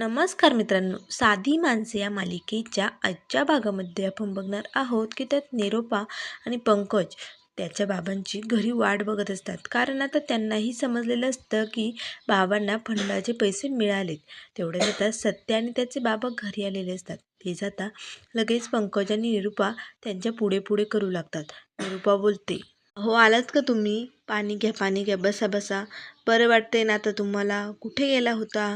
नमस्कार मित्रांनो साधी माणसे या मालिकेच्या आजच्या भागामध्ये आपण बघणार आहोत की त्यात निरोपा आणि पंकज त्याच्या बाबांची घरी वाट बघत असतात. कारण आता त्यांनाही समजलेलं असतं की बाबांना फंडाचे पैसे मिळालेत. तेवढ्याच जातात सत्य आणि त्याचे बाबा घरी आलेले असतात. ते जाता लगेच पंकज आणि निरुपा त्यांच्या पुढे पुढे करू लागतात. निरुपा बोलते हो आलात का तुम्ही? पाणी घ्या पाणी घ्या बसा बसा. बरं वाटते ना आता तुम्हाला? कुठे गेला होता?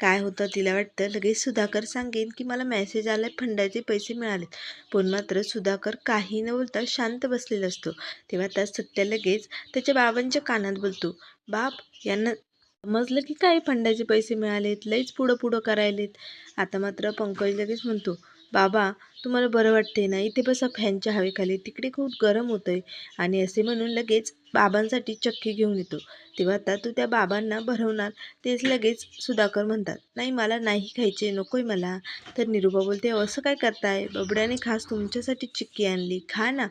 काय होतं तिला वाटतं? लगेच सुधाकर सांगेन की मला मेसेज आला फंडाचे पैसे मिळालेत. पण मात्र सुधाकर काही न बोलता शांत बसलेला असतो. तेव्हा त्या सत्या लगेच त्याच्या बाबांच्या कानात बोलतो. बाप यांना समजलं की काय फंडाचे पैसे मिळालेत? लईच पुढं पुढं करायलेत. आता मात्र पंकज लगेच म्हणतो बाबा तुम्हाला बरं वाटते ना? इथे बसा फॅनच्या हवेखाली. तिकडे खूप गरम होतं आहे आणि असे म्हणून लगेच बाबांसाठी चक्की घेऊन येतो. तेव्हा आता तू त्या बाबांना भरवणार तेच लगेच सुधाकर म्हणतात. नाही मला नाही खायचे. नकोय मला. तर निरुपा बोलते असं काय करताय? बबड्याने खास तुमच्यासाठी चिक्की आणली. खा ना.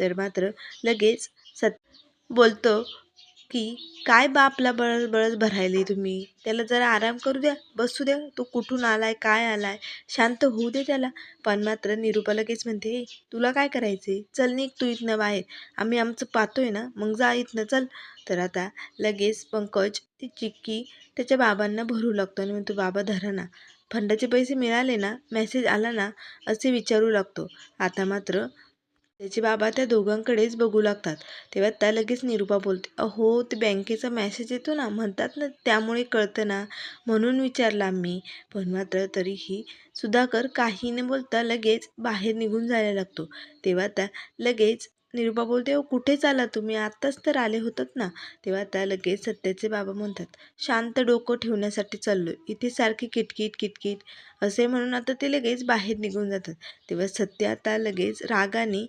तर मात्र लगेच सत बोलतो की काय बापला बळस बळस भरायली तुम्ही? त्याला जरा आराम करू द्या बसू द्या. तो कुठून आलाय काय आलाय? शांत होऊ दे त्याला. पण मात्र निरुपा लगेच म्हणते तुला काय करायचे चल निघ तू इथनं बाहेर. आम्ही आमचं पाहतोय ना. मग जा इथनं चल. तर आता लगेच पंकज ती चिक्की त्याच्या बाबांना भरू लागतो आणि म्हणतो बाबा धरा ना. फंडाचे पैसे मिळाले ना मेसेज आला ना असे विचारू लागतो. आता मात्र त्याचे बाबा त्या दोघांकडेच बघू लागतात. तेव्हा त्या लगेच निरुपा बोलते अहो ते बँकेचा मॅसेज येतो ना म्हणतात ना त्यामुळे कळतं ना म्हणून विचारला मी पण मात्र तरीही सुधाकर काही न बोलता लगेच बाहेर निघून जायला लागतो. तेव्हा त्या लगेच निरुपा बोलते हो कुठे चाला तुम्ही? आत्ताच तर आले होतात ना. तेव्हा त्या लगेच सत्याचे बाबा म्हणतात शांत डोकं ठेवण्यासाठी चाललो इथे सारखी किटकिट किटकिट. असे म्हणून आता ते लगेच बाहेर निघून जातात. तेव्हा सत्य आता लगेच रागाने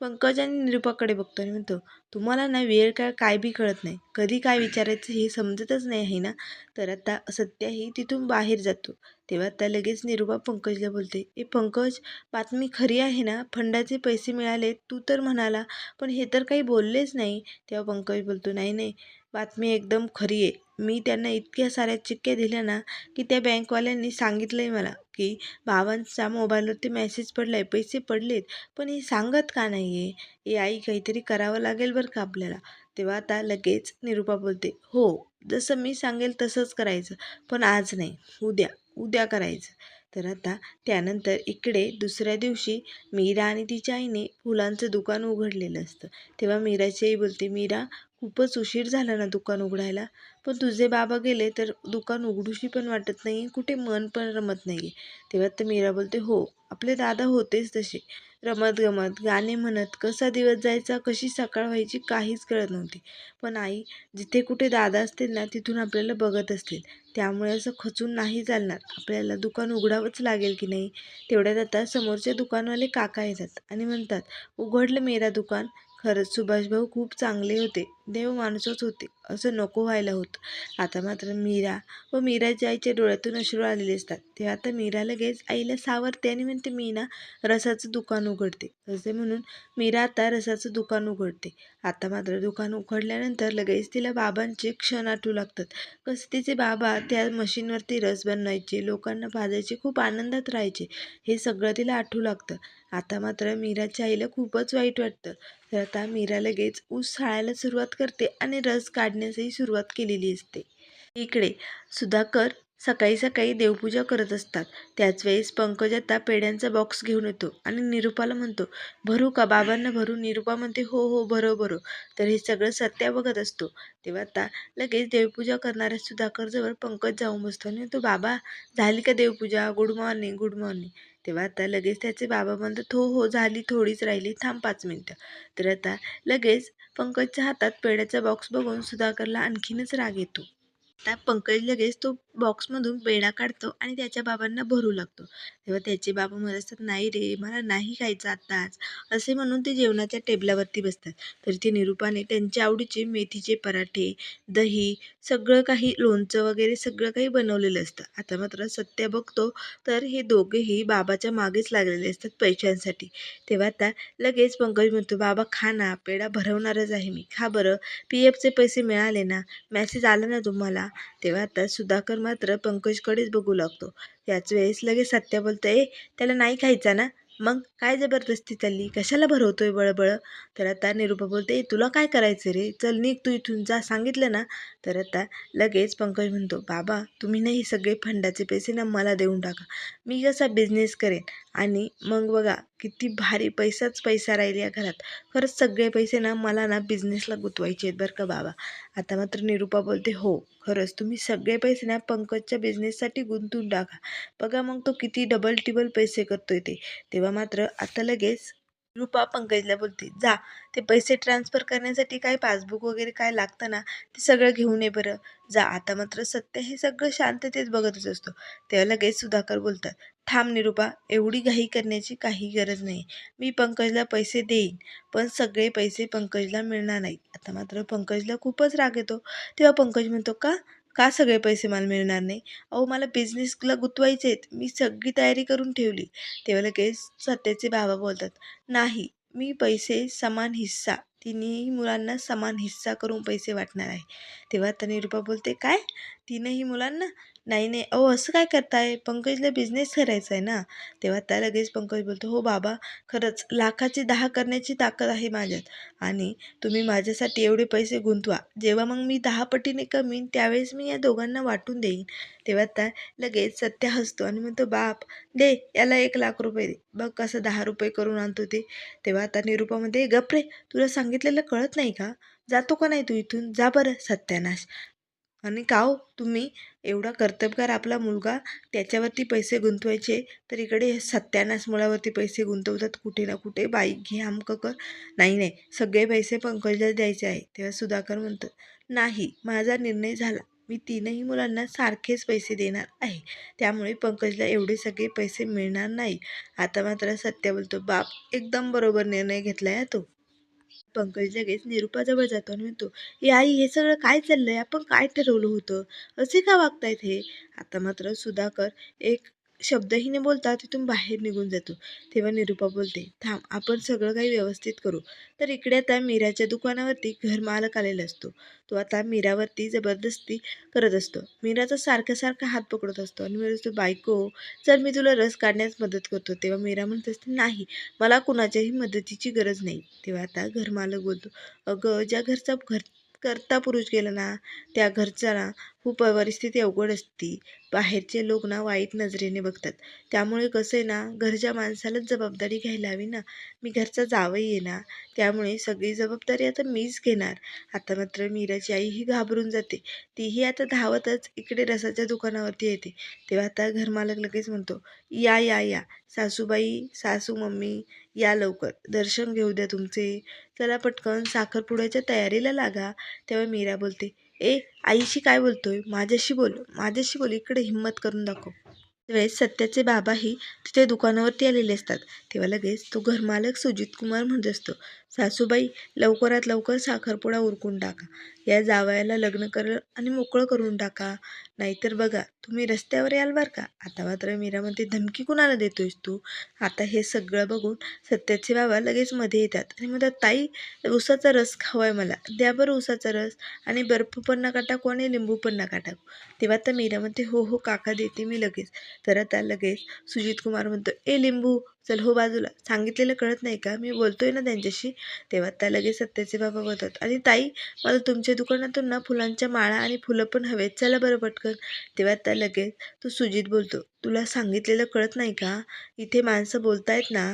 पंकज आणि निरुपाकडे बघतो आणि म्हणतो तुम्हाला ना वेळ काय काय बी कळत नाही. कधी काय विचारायचं हे समजतच नाही आहे ना? तर आता सत्याही तिथून बाहेर जातो. तेव्हा त्या लगेच निरुपा पंकजला बोलते ए पंकज बातमी खरी आहे ना? फंडाचे पैसे मिळाले तू तर म्हणाला पण हे तर काही बोललेच नाही. तेव्हा पंकज बोलतो नाही नाही बातमी एकदम खरी आहे. मी त्यांना इतक्या साऱ्या चिक्क्या दिल्या ना की त्या बँकवाल्यांनी सांगितलं आहे मला की बाबांच्या मोबाईलवरती मेसेज पडला आहे पैसे पडलेत पण हे सांगत का नाही आहे हे आई काहीतरी करावं लागेल बरं का आपल्याला? तेव्हा आता लगेच निरुपा बोलते हो जसं मी सांगेल तसंच करायचं पण आज नाही उद्या उद्या करायचं. तर आता त्यानंतर इकडे दुसऱ्या दिवशी मीरा आणि तिच्या आईने फुलांचं दुकान उघडलेलं असतं. तेव्हा मीराची आई बोलते मीरा खूपच उशीर झाला ना दुकान उघडायला. पण तुझे बाबा गेले तर दुकान उघडूशी पण वाटत नाही कुठे मन पण रमत नाही तेव्हा तर मीरा बोलते हो आपले दादा होतेच तसे. रमत गमत गाणे म्हणत कसा दिवस जायचा कशी सकाळ व्हायची काहीच कळत नव्हती. पण आई जिथे कुठे दादा असतील ना तिथून आपल्याला बघत असतील. त्यामुळे असं खचून नाही चालणार. आपल्याला दुकान उघडावंच लागेल की नाही? तेवढ्यात आता समोरचे दुकानवाले काका येतात आणि म्हणतात उघडलं मेरा दुकान? खरंच सुभाषभाऊ खूप चांगले होते. देव माणूसच होते. असं नको व्हायला होतं. आता मात्र मीरा व मीराच्या आईच्या डोळ्यातून अश्रू आलेले असतात. तेव्हा आता मीरा लगेच आईला सावरते आणि म्हणते मी ना रसाचं दुकान उघडते. असे म्हणून मीरा आता रसाचं दुकान उघडते. आता मात्र दुकान उघडल्यानंतर लगेच तिला बाबांचे क्षण आठवू लागतात. कसं तिचे बाबा त्या मशीनवरती रस बनवायचे लोकांना भाजायचे खूप आनंदात राहायचे हे सगळं तिला आठवू लागतं. आता मात्र मीराच्या आईला खूपच वाईट वाटतं. तर आता मीरा लगेच ऊस साळायला सुरुवात करते आणि रस काढण्यासही सुरुवात केलेली असते. इकडे सुधाकर सकाळी सकाळी देवपूजा करत असतात. त्याच वेळेस पंकज आता पेड्यांचा बॉक्स घेऊन येतो आणि निरुपाला म्हणतो भरू का बाबांना भरू? निरुपा म्हणते हो हो भरो भरो. तर हे सगळं सत्या बघत असतो. तेव्हा आता लगेच देवपूजा करणाऱ्या सुधाकरजवळ पंकज जाऊन बसतो आणि तो बाबा झाली का देवपूजा? गुड मॉर्निंग गुड मॉर्निंग तेव्हा आता लगेच त्याचे बाबा म्हणतात हो हो झाली थोडीच राहिली थांब पाच मिनटं. तर आता लगेच पंकजच्या हातात पेड्याचा बॉक्स बघून सुधाकरला आणखीनच राग येतो. आता पंकज लगेच तो बॉक्समधून पेढा काढतो आणि त्याच्या बाबांना भरू लागतो. तेव्हा त्याचे बाबा म्हणत असतात नाही रे मला नाही खायचं आत्ताच असे म्हणून ते जेवणाच्या टेबलावरती बसतात. तर ते निरूपाने त्यांच्या आवडीचे मेथीचे पराठे दही सगळं काही लोणचं वगैरे सगळं काही बनवलेलं असतं. आता मात्र सत्य बघतो तर हे दोघेही बाबाच्या मागेच लागलेले असतात पैशांसाठी. तेव्हा आता लगेच पंकज म्हणतो बाबा खा ना पेढा भरवणारच आहे मी. खा बरं. पी एफचे पैसे मिळाले ना. मॅसेज आला ना तुम्हाला? तेव्हा आता सुधाकर मात्र पंकजकडेच बघू लागतो. याच वेळेस लगेच सत्या बोलतं ए त्याला नाही खायचा ना? मग काय जबरदस्ती चालली? कशाला भरवतोय बळबळ? तर आता निरूपा बोलते "ए, तुला काय करायचं रे? चल निघ तू इथून जा सांगितलं ना? तर आता लगेच पंकज म्हणतो बाबा तुम्ही ना हे सगळे फंडाचे पैसे ना मला देऊन टाका. मी कसा बिझनेस करेन? आणि मग बघा किती भारी पैसाच पैसा राहील या घरात. खरंच सगळे पैसे ना मला ना बिझनेसला गुंतवायचे आहेत बरं का बाबा. आता मात्र निरूपा बोलते हो खरंच तुम्ही सगळे पैसे ना पंकजच्या बिझनेससाठी गुंतवून टाका. बघा मग तो किती डबल टिबल पैसे करतोय ते. तेव्हा मात्र आता लगेच रुपा पंकजला बोलते जा ते पैसे ट्रान्सफर करण्यासाठी काय पासबुक वगैरे काय लागतं ना ते सगळं घेऊन ये बरं. जा आता मात्र सत्य हे सगळं शांततेत बघतच असतो. तेव्हा लगेच सुधाकर बोलतात थांब निरूपा एवढी घाई करण्याची काही गरज नाही. मी पंकजला पैसे देईन पण सगळे पैसे पंकजला मिळणार नाहीत. आता मात्र पंकजला खूपच राग येतो. तेव्हा पंकज म्हणतो का? का सगळे पैसे मला मिळणार नाही? अहो मला बिझनेसला गुंतवायचे आहेत. मी सगळी तयारी करून ठेवली. तेव्हा लगेच सत्याचे बाबा बोलतात नाही मी पैसे समान हिस्सा तिन्ही मुलांना समान हिस्सा करून पैसे वाटणार आहे. तेव्हा आता निरूपा बोलते काय? तीनही मुलांना? नाही नाही. अहो असं काय करताय? पंकजला बिझनेस करायचा आहे ना. तेव्हा त्या लगेच पंकज बोलतो हो बाबा खरंच लाखाचे दहा करण्याची ताकद आहे माझ्यात आणि तुम्ही माझ्यासाठी एवढे पैसे गुंतवा. जेव्हा मग मी दहा पटीने कमीन त्यावेळेस मी या दोघांना वाटून देईन. तेव्हा त्या लगेच सत्य हसतो आणि म्हणतो बाप दे याला एक लाख रुपये दे. बघ कसं दहा रुपये करून आणतो ते. तेव्हा आता निरूपामध्ये गप रे तुला सांगितलेलं कळत नाही का? जातो का नाही तू इथून? जा बरं सत्यानाश. आणि का हो, तुम्ही एवढा कर्तबगार आपला मुलगा त्याच्यावरती पैसे गुंतवायचे तर इकडे सत्यानाश मुळावरती पैसे गुंतवतात कुठे ना कुठे. बाईक घे आमकं कर. नाही नाही. सगळे पैसे पंकजला द्यायचे आहे तेव्हा सुधाकर म्हणतो नाही माझा निर्णय झाला. मी तीनही मुलांना सारखेच पैसे देणार आहे. त्यामुळे पंकजला एवढे सगळे पैसे मिळणार नाही. आता मात्र सत्य बोलतो बाप एकदम बरोबर निर्णय घेतला आहे तो. पंकज लगेच निरूपाजवळ जातो आणि म्हणतो हे आई हे सगळं काय चाललंय? आपण काय ठरवलं होतं? असे का वागतायत हे? आता मात्र सुधाकर एक शब्दही न बोलता तिथून बाहेर निघून जातो. तेव्हा निरूपा बोलते थांब आपण सगळं काही व्यवस्थित करू. तर इकडे आता मीराच्या दुकानावरती घरमालक आलेला असतो. तो आता मीरावरती जबरदस्ती करत असतो. मीराचा सारखा सारखा हात पकडत असतो आणि मी असतो बायको चल मी तुला रस काढण्यास मदत करतो. तेव्हा मीरा म्हणत असते नाही मला कुणाच्याही मदतीची गरज नाही. तेव्हा आता घरमालक बोलतो अगं ज्या घरचा घर करता पुरुष गेला ना त्या घरचा ना खूप परिस्थिती अवघड असती. बाहेरचे लोक ना वाईट नजरेने बघतात. त्यामुळे कसं आहे ना घरच्या माणसालाच जबाबदारी घ्यायला हवी ना. मी घरचा जावई आहे ना त्यामुळे सगळी जबाबदारी आता मीच घेणार. आता मात्र मीराची आई ही घाबरून जाते. तीही आता धावतच इकडे रसाच्या दुकानावरती येते. तेव्हा आता घरमालक लगेच म्हणतो या या या. सासूबाई सासू मम्मी या लवकर. दर्शन घेऊ द्या तुमचे. चला पटकन साखरपुड्याच्या तयारीला लागा. तेव्हा मीरा बोलते ए आईशी काय बोलतोय? माझ्याशी बोल माझ्याशी बोल. इकडे हिंमत करून दाखव. त्यावेळेस सत्याचे बाबाही तिथे दुकानावरती आलेले असतात. तेव्हा लगेच तो घरमालक सुजित कुमार म्हणत असतो सासूबाई लवकरात लवकर साखरपुडा उरकून टाका. या जावयाला लग्न कर आणि मोकळं करून टाका. नाहीतर बघा तुम्ही रस्त्यावर याल बरं का? आता मात्र मीरा म्हणते धमकी कुणाला देतोयस तू? आता हे सगळं बघून सत्याचे बाबा लगेच मध्ये येतात. आणि म्हणतात ताई उसाचा रस खावाय मला. द्या बरं उसाचा रस. आणि बर्फ पण नका टाकू आणि लिंबू पण नका टाकू. तेव्हा तर मीरा म्हणते हो हो काका देते मी लगेच. तर आता लगेच सुजित कुमार म्हणतो ए लिंबू चल हो बाजूला. सांगितलेलं कळत नाही का? मी बोलतोय ना त्यांच्याशी. तेव्हा त्या लगेच सत्याचे बाबा बोलतात आणि ताई मला तुमच्या दुकानातून ना फुलांच्या माळा आणि फुलं पण हवेत. चला बरं पटकन. तेव्हा त्या लगेच तो सुजित बोलतो तुला सांगितलेलं कळत नाही का? इथे माणसं बोलतायत ना.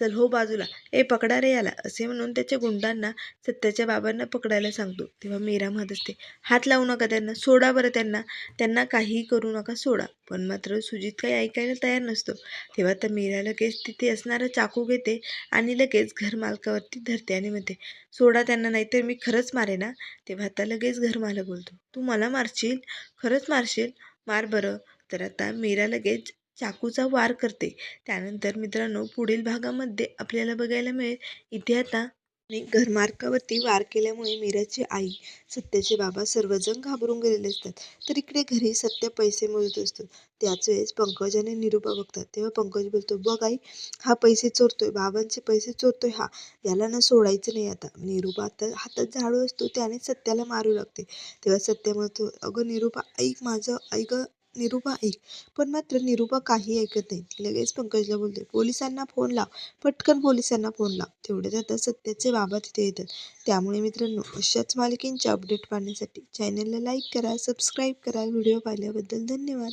चल हो बाजूला. ए पकडा रे याला. असे म्हणून त्याच्या गुंडांना सत्याच्या बाबांना पकडायला सांगतो. तेव्हा मीरा म्हणत असते हात लावू नका त्यांना. सोडा बरं त्यांना. त्यांना काहीही करू नका सोडा. पण मात्र सुजित काही ऐकायला तयार नसतो. तेव्हा तर मीरा लगेच तिथे असणारा चाकू घेते आणि लगेच घरमालकावरती धरते आणि म्हणते सोडा त्यांना नाहीतर मी खरंच मारे ना तेव्हा आता लगेच घरमालक बोलतो तू मला मारशील? खरंच मारशील? मार बरं. तर आता मीरा लगेच चाकूचा वार करते. त्यानंतर मित्रांनो पुढील भागामध्ये आपल्याला बघायला मिळेल इथे आता आणि घरमार्गावरती वार केल्यामुळे मीराची आई सत्याचे बाबा सर्वजण घाबरून गेलेले असतात. तर इकडे घरी सत्य पैसे मोजत असतो. त्याच वेळेस पंकज आणि निरूपा बघतात. तेव्हा पंकज बोलतो बघ आई हा पैसे चोरतोय बाबांचे पैसे चोरतोय हा. याला ना सोडायचं नाही आता. निरूपा आता हातात झाडू असतो त्याने सत्याला मारू लागते. तेव्हा सत्य म्हणतो अगं निरूपा ऐक माझं ऐक निरूपा ऐक पण मात्र निरूपा काही ऐकत नाही. ती लगेच पंकजला बोलते पोलिसांना फोन लाव. पटकन पोलिसांना फोन लाव. तेवढ्यात आता सत्याचे बाबा तिथे येतात. त्यामुळे मित्रांनो अशाच मालिकेंचे अपडेट पाहण्यासाठी चॅनलला लाईक करा सबस्क्राईब करा. व्हिडिओ पाहिल्याबद्दल धन्यवाद.